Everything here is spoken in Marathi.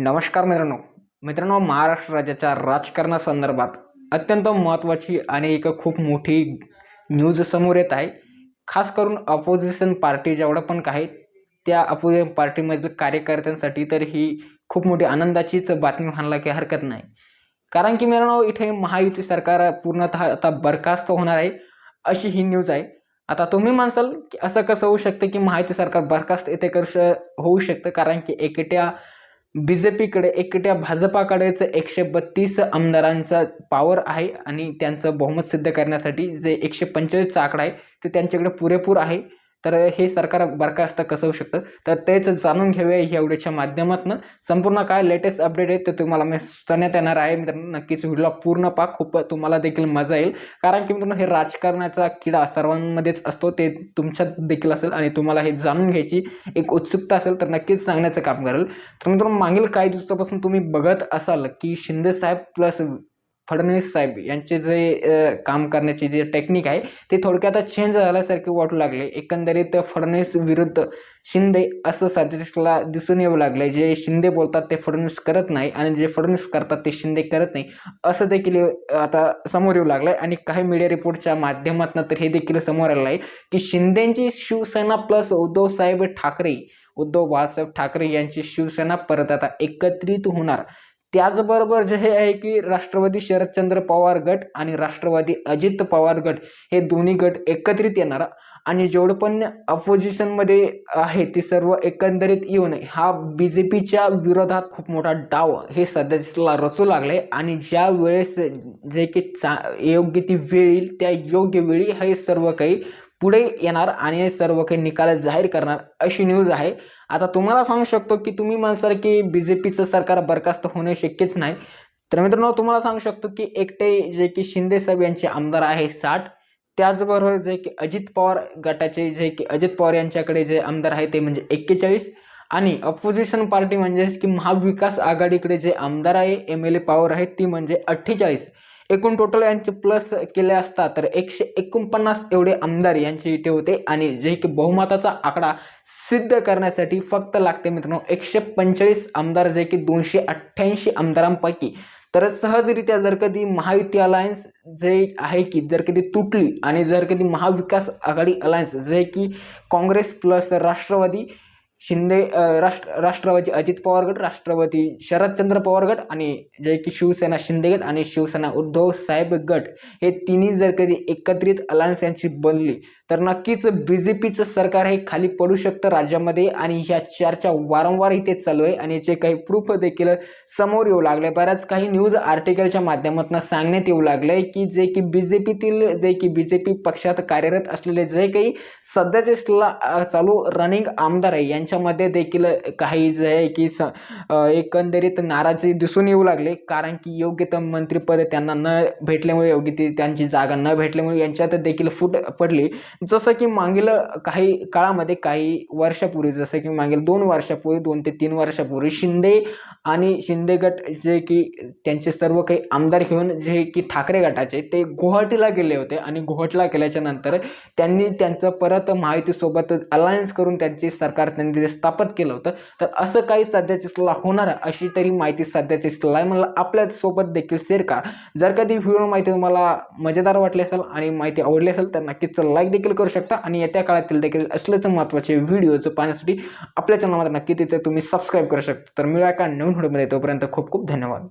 नमस्कार मित्रांनो. मित्रांनो महाराष्ट्र राज्याच्या राजकारणासंदर्भात अत्यंत महत्त्वाची आणि एक खूप मोठी न्यूज समोर येत आहे. खास करून अपोजिशन पार्टी जेवढं पण काही त्या अपोजिशन पार्टीमधील कार्यकर्त्यांसाठी तर ही खूप मोठी आनंदाचीच बातमी म्हणायला काही हरकत नाही. कारण की मित्रांनो इथे महायुती सरकार पूर्णतः आता बरखास्त होणार आहे अशी ही न्यूज आहे. आता तुम्ही म्हणसाल की असं कसं होऊ शकतं की महायुती सरकार बरखास्त येथे कसं होऊ शकतं? कारण की एकट्या बी जे पीकडे एकट्या भाजपाकडेच एकशे बत्तीस आमदारांचा पॉवर आहे आणि त्यांचं बहुमत सिद्ध करण्यासाठी जे एकशे पंचेचाळीसचा आकडा आहे ते त्यांच्याकडे पुरेपूर आहे. तर हे सरकार बरखास्त कसं होऊ शकतं? तर तेच जाणून घेऊया या व्हिडिओच्या माध्यमातून. संपूर्ण काय लेटेस्ट अपडेट आहे ते तुम्हाला मी सुचवण्यात येणार आहे मित्रांनो. नक्कीच व्हिडिओ पूर्ण पा खूप तुम्हाला देखील मजा येईल. कारण की मित्रांनो हे राजकारणाचा किडा सर्वांमध्येच असतो. ते तुमच्यात देखील असेल आणि तुम्हाला हे जाणून घ्यायची एक उत्सुकता असेल तर नक्कीच सांगण्याचं काम करेल. तर मित्रांनो मागील काही दिवसापासून तुम्ही बघत असाल की शिंदे साहेब प्लस फडणवीस साहेब यांचे जे काम करण्याची जे टेक्निक आहे ते थोडक्यात चेंज झाल्यासारखे वाटू लागले. एकंदरीत फडणवीस विरुद्ध शिंदे असं सध्याला दिसून येऊ लागले जे शिंदे बोलतात ते फडणवीस करत नाही आणि जे फडणवीस करतात ते शिंदे करत नाही असं देखील आता समोर येऊ लागलं आहे आणि काही मीडिया रिपोर्टच्या माध्यमातून तर हे देखील समोर आलं आहे की शिंदेची शिवसेना प्लस उद्धव साहेब ठाकरे उद्धव बाळासाहेब ठाकरे यांची शिवसेना परत आता एकत्रित होणार. त्याचबरोबर जे हे आहे की राष्ट्रवादी शरदचंद्र पवार गट आणि राष्ट्रवादी अजित पवार गट हे दोन्ही गट एकत्रित येणार. आणि जेवढं पण अपोजिशनमध्ये आहे ते सर्व एकंदरीत येऊन हा बी जे पीच्या विरोधात खूप मोठा डाव हे सध्याला रचू लागले. आणि ज्या वेळेस जे की चा योग्य ती वेळ येईल त्या योग्य वेळी हे सर्व काही पुढे येणार आणि हे सर्व काही निकाल जाहीर करणार अशी न्यूज आहे. आता तुम्हाला सांगू शकतो की तुम्ही म्हणसाल की बी जे पीचं सरकार बरखास्त होणे शक्यच नाही. तर मित्रांनो तुम्हाला सांगू शकतो की एकटे जे की शिंदे साहेब यांचे आमदार आहे साठ त्याचबरोबर जे की अजित पवार गटाचे जे की अजित पवार यांच्याकडे जे आमदार आहे ते म्हणजे एक्केचाळीस आणि अपोजिशन पार्टी म्हणजेच की महाविकास आघाडीकडे जे आमदार आहे एम एल ए पॉवर आहे ती म्हणजे अठ्ठेचाळीस. एकूण टोटल यांचे प्लस केले असता तर एकशे एकोणपन्नास एवढे आमदार यांचे इथे होते आणि जे की बहुमताचा आकडा सिद्ध करण्यासाठी फक्त लागते मित्रांनो एकशे पंचेचाळीस आमदार जे की दोनशे अठ्ठ्याऐंशी आमदारांपैकी. तर सहजरित्या जर कधी महायुती अलायन्स जे आहे की जर कधी तुटली आणि जर कधी महाविकास आघाडी अलायन्स जे की काँग्रेस प्लस राष्ट्रवादी शिंदे राष्ट्र राष्ट्रवादी अजित पवार गट राष्ट्रवादी शरदचंद्र पवार गट आणि जे की शिवसेना शिंदे गट आणि शिवसेना उद्धव साहेब गट. हे तिन्ही जर कधी एकत्रित अलायन्स यांची बनली तर नक्कीच बी जे पीचं सरकार हे खाली पडू शकतं राज्यामध्ये आणि ह्या चर्चा वारंवार इथे चालू आहे आणि याचे काही प्रूफ देखील समोर येऊ लागले. बऱ्याच काही न्यूज आर्टिकलच्या माध्यमातून सांगण्यात येऊ लागलं आहे की जे की बी जे पीतील जे की बी जे पी पक्षात कार्यरत असलेले जे काही सध्याचे चालू रनिंग आमदार आहे यांच्यामध्ये देखील काही जे आहे की स एकंदरीत नाराजी दिसून येऊ लागले. कारण की योग्य तर मंत्रिपद त्यांना न भेटल्यामुळे योग्य ती त्यांची जागा न भेटल्यामुळे यांच्यात देखील फूट पडली. जसं की मागील काही काळामध्ये काही वर्षापूर्वी जसं की मागील दोन वर्षापूर्वी दोन ते तीन वर्षापूर्वी शिंदे आणि शिंदे गट जे की त्यांचे सर्व काही आमदार घेऊन जे की ठाकरे गटाचे ते गुवाहाटीला गेले होते आणि गुवाहाटीला गेल्याच्यानंतर त्यांनी त्यांचं परत माहितीसोबत अलायन्स करून त्यांचे सरकार त्यांनी तिथे स्थापित केलं होतं. तर असं काही सध्याची सलाह होणार अशी तरी माहिती सध्याची सलाह आहे. मला आपल्यासोबत देखील शेअर का जर कधी व्हिडिओ माहिती तुम्हाला मजेदार वाटली असेल आणि माहिती आवडली असेल तर नक्कीच लाईक देखील करू शकता आणि येत्या काळातील देखील असल्याचं महत्त्वाचे व्हिडिओज पाहण्यासाठी आपल्या चॅनलमध्ये नक्की तिथे तुम्ही सबस्क्राईब करू शकता. तर मिळूया का नवीन व्हिडिओमध्ये तोपर्यंत खूप खूप धन्यवाद.